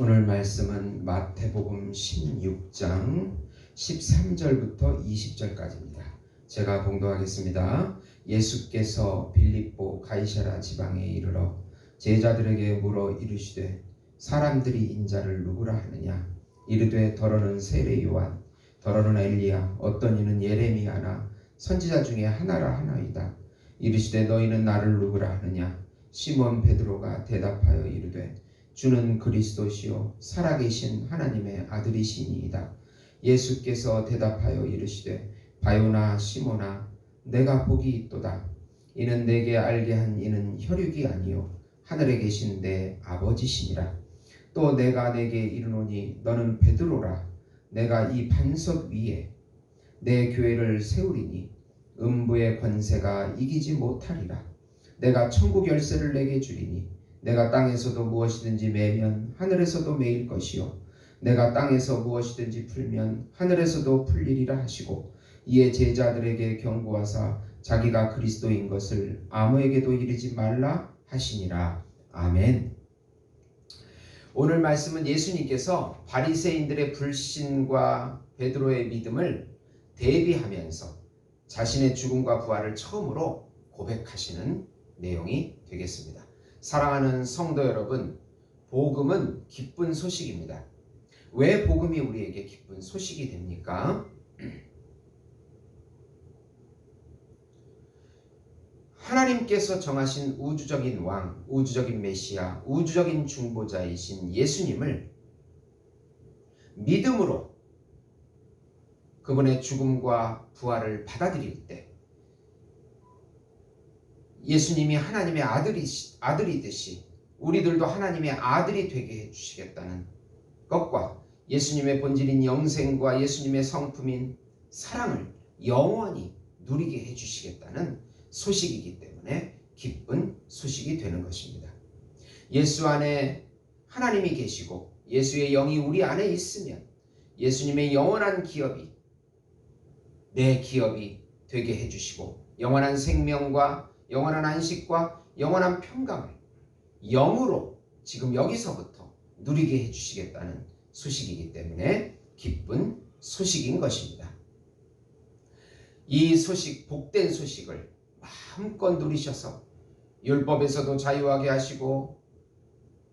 오늘 말씀은 마태복음 16장 13절부터 20절까지입니다. 제가 봉독하겠습니다. 예수께서 빌립보 가이사라 지방에 이르러 제자들에게 물어 이르시되 사람들이 인자를 누구라 하느냐 이르되 더러는 세례 요한 더러는 엘리야 어떤 이는 예레미야나 선지자 중에 하나라 하나이다 이르시되 너희는 나를 누구라 하느냐 시몬 베드로가 대답하여 이르되 주는 그리스도시요 살아계신 하나님의 아들이시니이다. 예수께서 대답하여 이르시되 바요나 시모나 내가 복이 있도다. 이는 내게 알게 한 이는 혈육이 아니요 하늘에 계신 내 아버지시니라. 또 내가 내게 이르노니 너는 베드로라. 내가 이 반석 위에 내 교회를 세우리니 음부의 권세가 이기지 못하리라. 내가 천국 열쇠를 내게 주리니 내가 땅에서도 무엇이든지 매면 하늘에서도 매일 것이요 내가 땅에서 무엇이든지 풀면 하늘에서도 풀리리라 하시고 이에 제자들에게 경고하사 자기가 그리스도인 것을 아무에게도 이르지 말라 하시니라 아멘. 오늘 말씀은 예수님께서 바리새인들의 불신과 베드로의 믿음을 대비하면서 자신의 죽음과 부활을 처음으로 고백하시는 내용이 되겠습니다. 사랑하는 성도 여러분, 복음은 기쁜 소식입니다. 왜 복음이 우리에게 기쁜 소식이 됩니까? 하나님께서 정하신 우주적인 왕, 우주적인 메시아, 우주적인 중보자이신 예수님을 믿음으로 그분의 죽음과 부활을 받아들일 때 예수님이 하나님의 아들이, 아들이듯이 우리들도 하나님의 아들이 되게 해주시겠다는 것과 예수님의 본질인 영생과 예수님의 성품인 사랑을 영원히 누리게 해주시겠다는 소식이기 때문에 기쁜 소식이 되는 것입니다. 예수 안에 하나님이 계시고 예수의 영이 우리 안에 있으면 예수님의 영원한 기업이 내 기업이 되게 해주시고 영원한 생명과 영원한 안식과 영원한 평강을 영으로 지금 여기서부터 누리게 해주시겠다는 소식이기 때문에 기쁜 소식인 것입니다. 이 소식, 복된 소식을 마음껏 누리셔서 율법에서도 자유하게 하시고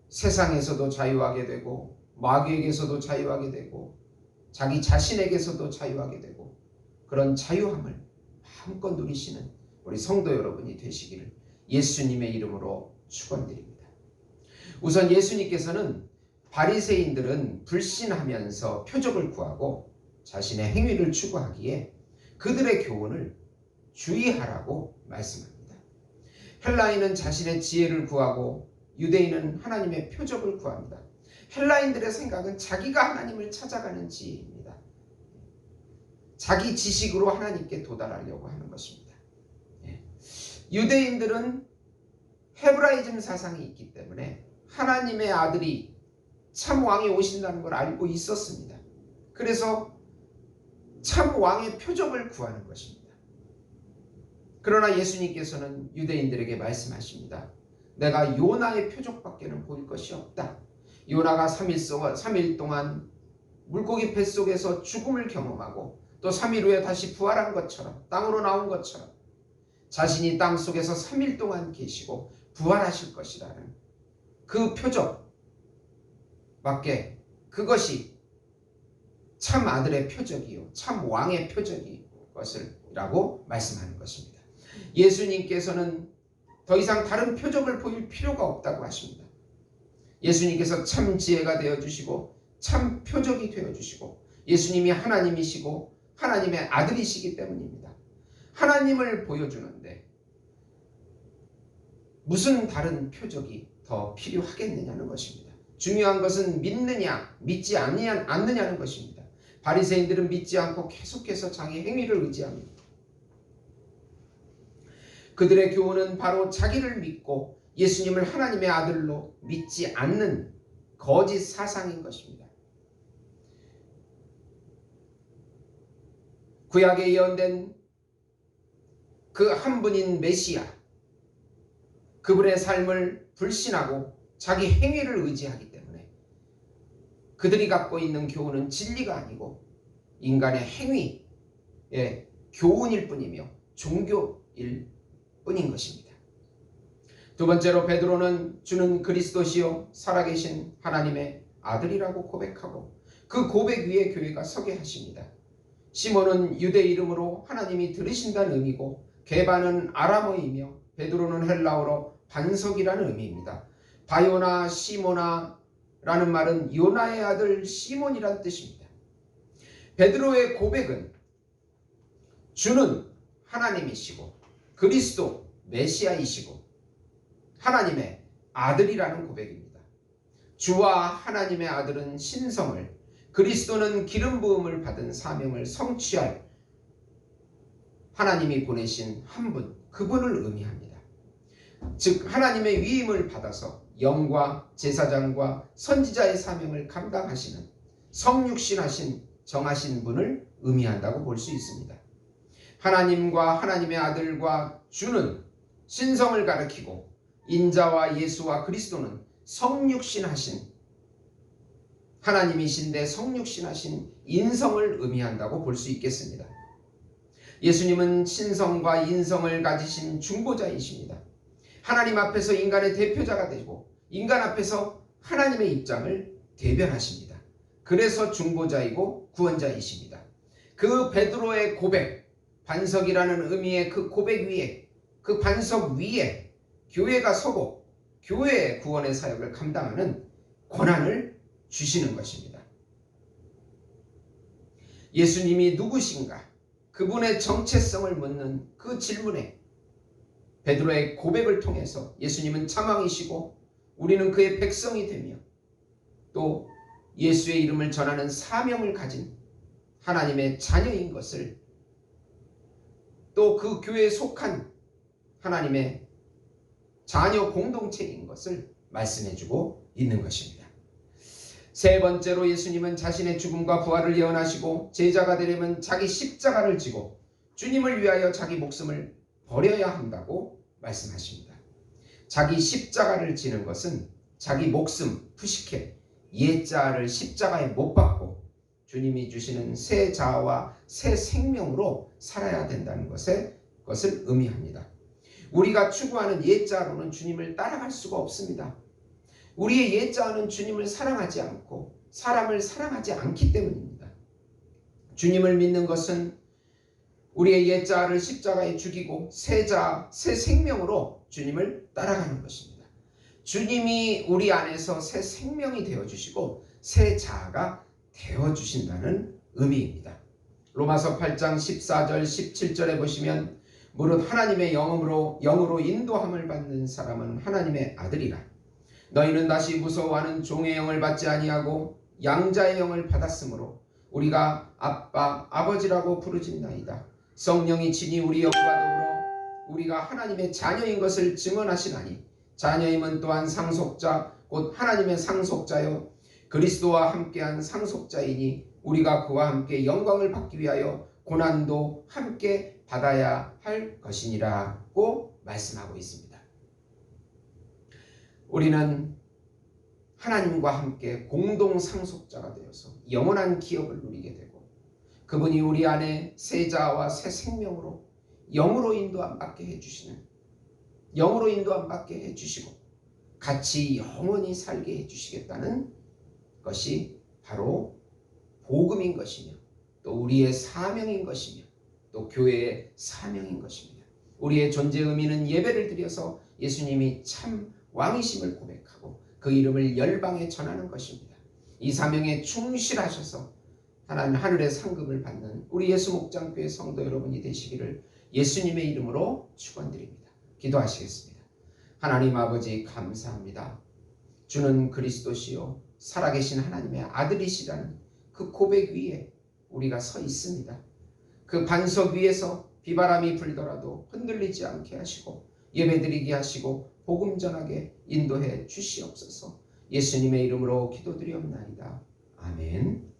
세상에서도 자유하게 되고 마귀에게서도 자유하게 되고 자기 자신에게서도 자유하게 되고 그런 자유함을 마음껏 누리시는 우리 성도 여러분이 되시기를 예수님의 이름으로 축원드립니다. 우선 예수님께서는 바리새인들은 불신하면서 표적을 구하고 자신의 행위를 추구하기에 그들의 교훈을 주의하라고 말씀합니다. 헬라인은 자신의 지혜를 구하고 유대인은 하나님의 표적을 구합니다. 헬라인들의 생각은 자기가 하나님을 찾아가는 지혜입니다. 자기 지식으로 하나님께 도달하려고 하는 것입니다. 유대인들은 헤브라이즘 사상이 있기 때문에 하나님의 아들이 참 왕이 오신다는 걸 알고 있었습니다. 그래서 참 왕의 표적을 구하는 것입니다. 그러나 예수님께서는 유대인들에게 말씀하십니다. 내가 요나의 표적밖에는 보일 것이 없다. 요나가 3일, 동안 물고기 뱃속에서 죽음을 경험하고 또 3일 후에 다시 부활한 것처럼 땅으로 나온 것처럼 자신이 땅 속에서 3일 동안 계시고 부활하실 것이라는 그 표적 밖에 그것이 참 아들의 표적이요 참 왕의 표적이 것을라고 말씀하는 것입니다. 예수님께서는 더 이상 다른 표적을 보일 필요가 없다고 하십니다. 예수님께서 참 지혜가 되어 주시고 참 표적이 되어 주시고 예수님이 하나님이시고 하나님의 아들이시기 때문입니다. 하나님을 보여주는데 무슨 다른 표적이 더 필요하겠느냐는 것입니다. 중요한 것은 믿느냐 믿지 않느냐는 것입니다. 바리새인들은 믿지 않고 계속해서 자기 행위를 의지합니다. 그들의 교훈은 바로 자기를 믿고 예수님을 하나님의 아들로 믿지 않는 거짓 사상인 것입니다. 구약에 예언된 그 한 분인 메시아 그분의 삶을 불신하고 자기 행위를 의지하기 때문에 그들이 갖고 있는 교훈은 진리가 아니고 인간의 행위, 의 교훈일 뿐이며 종교일 뿐인 것입니다. 두 번째로 베드로는 주는 그리스도시요 살아계신 하나님의 아들이라고 고백하고 그 고백 위에 교회가 서게 하십니다. 시몬은 유대 이름으로 하나님이 들으신다는 의미고 게바는 아람어이며 베드로는 헬라어로 반석이라는 의미입니다. 바요나 시모나라는 말은 요나의 아들 시몬이란 뜻입니다. 베드로의 고백은 주는 하나님이시고 그리스도 메시아이시고 하나님의 아들이라는 고백입니다. 주와 하나님의 아들은 신성을 그리스도는 기름 부음을 받은 사명을 성취할 하나님이 보내신 한 분, 그분을 의미합니다. 즉 하나님의 위임을 받아서 영과 제사장과 선지자의 사명을 감당하시는 성육신하신 정하신 분을 의미한다고 볼 수 있습니다. 하나님과 하나님의 아들과 주는 신성을 가리키고 인자와 예수와 그리스도는 성육신하신 하나님이신데 성육신하신 인성을 의미한다고 볼 수 있겠습니다. 예수님은 신성과 인성을 가지신 중보자이십니다. 하나님 앞에서 인간의 대표자가 되고 인간 앞에서 하나님의 입장을 대변하십니다. 그래서 중보자이고 구원자이십니다. 그 베드로의 고백, 반석이라는 의미의 그 고백 위에 그 반석 위에 교회가 서고 교회의 구원의 사역을 감당하는 권한을 주시는 것입니다. 예수님이 누구신가? 그분의 정체성을 묻는 그 질문에 베드로의 고백을 통해서 예수님은 참왕이시고 우리는 그의 백성이 되며 또 예수의 이름을 전하는 사명을 가진 하나님의 자녀인 것을 또 그 교회에 속한 하나님의 자녀 공동체인 것을 말씀해주고 있는 것입니다. 세 번째로 예수님은 자신의 죽음과 부활을 예언하시고 제자가 되려면 자기 십자가를 지고 주님을 위하여 자기 목숨을 버려야 한다고 말씀하십니다. 자기 십자가를 지는 것은 자기 목숨 푸시케 옛자를 십자가에 못 박고 주님이 주시는 새 자아와 새 생명으로 살아야 된다는 것에, 것을 의미합니다. 우리가 추구하는 옛자로는 주님을 따라갈 수가 없습니다. 우리의 옛자는 주님을 사랑하지 않고 사람을 사랑하지 않기 때문입니다. 주님을 믿는 것은 우리의 옛자를 십자가에 죽이고 새 자, 새 생명으로 주님을 따라가는 것입니다. 주님이 우리 안에서 새 생명이 되어 주시고 새 자아가 되어 주신다는 의미입니다. 로마서 8장 14절 17절에 보시면 무릇 하나님의 영으로 영으로 인도함을 받는 사람은 하나님의 아들이라. 너희는 다시 무서워하는 종의 영을 받지 아니하고 양자의 영을 받았으므로 우리가 아빠 아버지라고 부르짖나이다. 성령이 친히 우리 영과 더불어 우리가 하나님의 자녀인 것을 증언하시나니 자녀임은 또한 상속자 곧 하나님의 상속자요 그리스도와 함께한 상속자이니 우리가 그와 함께 영광을 받기 위하여 고난도 함께 받아야 할 것이니라고 말씀하고 있습니다. 우리는 하나님과 함께 공동 상속자가 되어서 영원한 기업을 누리게 되고 그분이 우리 안에 새 자와 새 생명으로 영으로 인도 안 받게 해주시는 영으로 인도 안 받게 해주시고 같이 영원히 살게 해주시겠다는 것이 바로 복음인 것이며 또 우리의 사명인 것이며 또 교회의 사명인 것입니다. 우리의 존재 의미는 예배를 드려서 예수님이 참 왕이심을 고백하고 그 이름을 열방에 전하는 것입니다. 이 사명에 충실하셔서 하나님 하늘의 상급을 받는 우리 예수 목장교회 성도 여러분이 되시기를 예수님의 이름으로 축원드립니다. 기도하시겠습니다. 하나님 아버지 감사합니다. 주는 그리스도시요 살아계신 하나님의 아들이시라는 그 고백 위에 우리가 서 있습니다. 그 반석 위에서 비바람이 불더라도 흔들리지 않게 하시고 예배드리게 하시고 복음 전하게 인도해 주시옵소서. 예수님의 이름으로 기도드리옵나이다. 아멘.